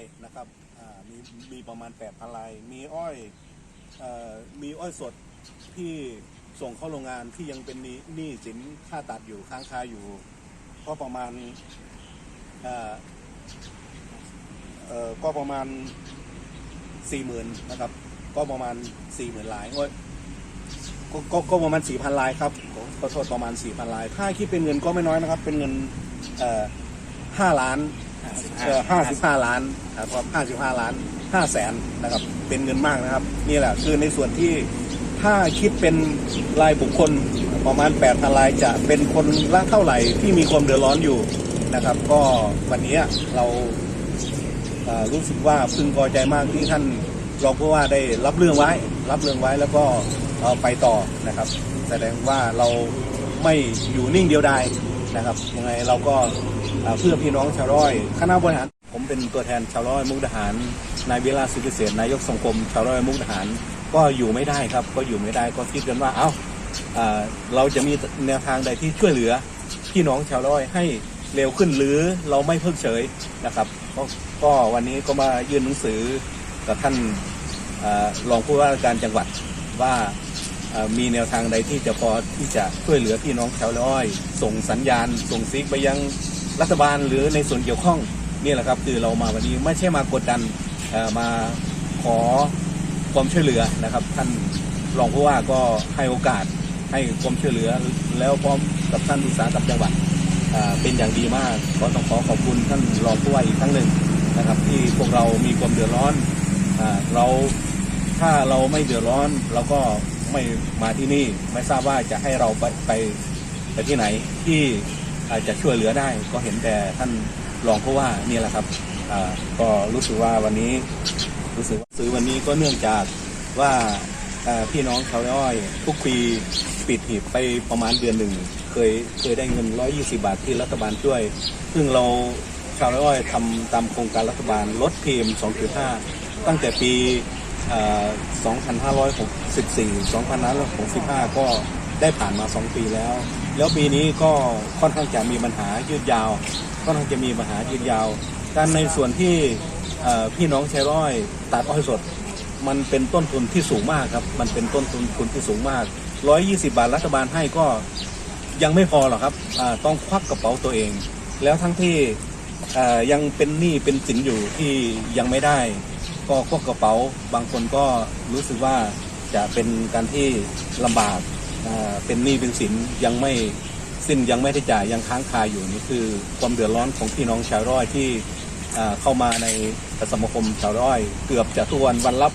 ายนะครับมีมีประมาณ8,000ลาย มีอ้อยอมีอ้อยสดที่ส่งเข้าโรงงานที่ยังเป็นหนี้หนี้สินค่าตัดอยู่ค้างคาอยู่ ก็ประมาณก็ประมาณสี่หมื่นนะครับ ก็ประมาณสี่หมื่นลายอ้ยก็ก็ก็ประมาณสี่พันลายครับขอโทษประมาณสี่พันลาย ถ้าคิดเป็นเงินก็ไม่น้อยนะครับ เป็นเงินห้าล้าน ห้าสิบห้าล้านครับห้าสิบห้าล้านห้าแสนนะครับ เป็นเงินมากนะครับ นี่แหละคือในส่วนที่ถ้าคิดเป็นรายบุคคลประมาณ8ปดพันรายจะเป็นคนละเท่าไหร่ที่มีความเดือดร้อนอยู่นะครับ ก็วันนี้เราเอ่อรู้สึกว่าพึงพอใจมากที่ท่านรองผู้ว่าได้รับเรื่องไว้ รับเรื่องไว้แล้วก็เอาไปต่อนะครับ แสดงว่าเราไม่อยู่นิ่งเดียวดายนะครับยังไงเราก็ เพื่อพี่น้องชาวร้อยคณะบริหารผมเป็นตัวแทนชาวร้อยมุกดาหารนายเวลาสุขเกษนายกสมาคมชาวร้อยมุกดาหาร ก็อยู่ไม่ได้ครับ ก็อยู่ไม่ได้ก็คิดกันว่าเอ้าเราจะมีแนวทางใดที่ช่วยเหลือพี่น้องชาวร้อยให้เร็วขึ้นหรือเราไม่เพิกเฉยนะครับก็ก็วันนี้ก็มายื่นหนังสือกับท่านเอ่อรองผู้ว่าการจังหวัดว่ามีแนวทางใดที่จะพอที่จะช่วยเหลือพี่น้องชาวร้อย ส่งสัญญาณ ส่งซิกไปยัง รัฐบาลหรือในส่วนเกี่ยวข้องนี่แหละครับคือเรามาวันนี้ไม่ใช่มากดดันมาขอความช่วยเหลือนะครับ ท่านรองผู้ว่าก็ให้โอกาสให้ความช่วยเหลือแล้วพร้อมกับท่านอุตสาหกรรมจังหวัดเป็นอย่างดีมากขอต้องขอขอบคุณท่านรองผู้ว่าอีกครั้งหนึ่งนะครับ ที่พวกเรามีความเดือดร้อนอเราถ้าเราไม่เดือดร้อนเราก็ไม่มาที่นี่ไม่ทราบว่าจะให้เราไปไปไปที่ไหนที่ จจะช่วยเหลือได้ ก็เห็นแต่ท่านรองผู้ว่านี่แหละครับก็รู้สึกว่าวันนี้รู้สึกว่าซื้อวันนี้ก็เนื่องจากว่าพี่น้องชาวไร่อ้อยทุกปีปิดหีบไปประมาณเดือนหนึ่งเคยเคยได้เงิน 120 บาทที่รัฐบาลช่วย ซึ่งเราชาวไร่อ้อยทำตามโครงการรัฐบาลลด PM 2.5 ตั้งแต่ปี 2564 2565 ก็ ได้ผ่านมา 2 ปีแล้ว แล้วปีนี้ก็ค่อนข้างจะมีปัญหายืดยาว ค่อนข้างจะมีปัญหายืดยาวการในส่วนที่พี่น้องชายร้อยตัดอ้อยสด มันเป็นต้นทุนที่สูงมากครับ มันเป็นต้นทุนทุนที่สูงมาก 120 บาทรัฐบาลให้ก็ยังไม่พอหรอกครับต้องควักกระเป๋าตัวเอง แล้วทั้งที่ยังเป็นหนี้เป็นสินอยู่ที่ยังไม่ได้ ก็ควักกระเป๋าบางคนก็รู้สึกว่าจะเป็นการที่ลำบาก เป็นหนี้เป็นสินยังไม่สิ้นยังไม่ได้จ่ายยังค้างคาอยู่นี่คือความเดือดร้อนของพี่น้องชาวร้อยที่เข้ามาในสมาคมชาวร้อย เกือบจะทุกวันวันรับ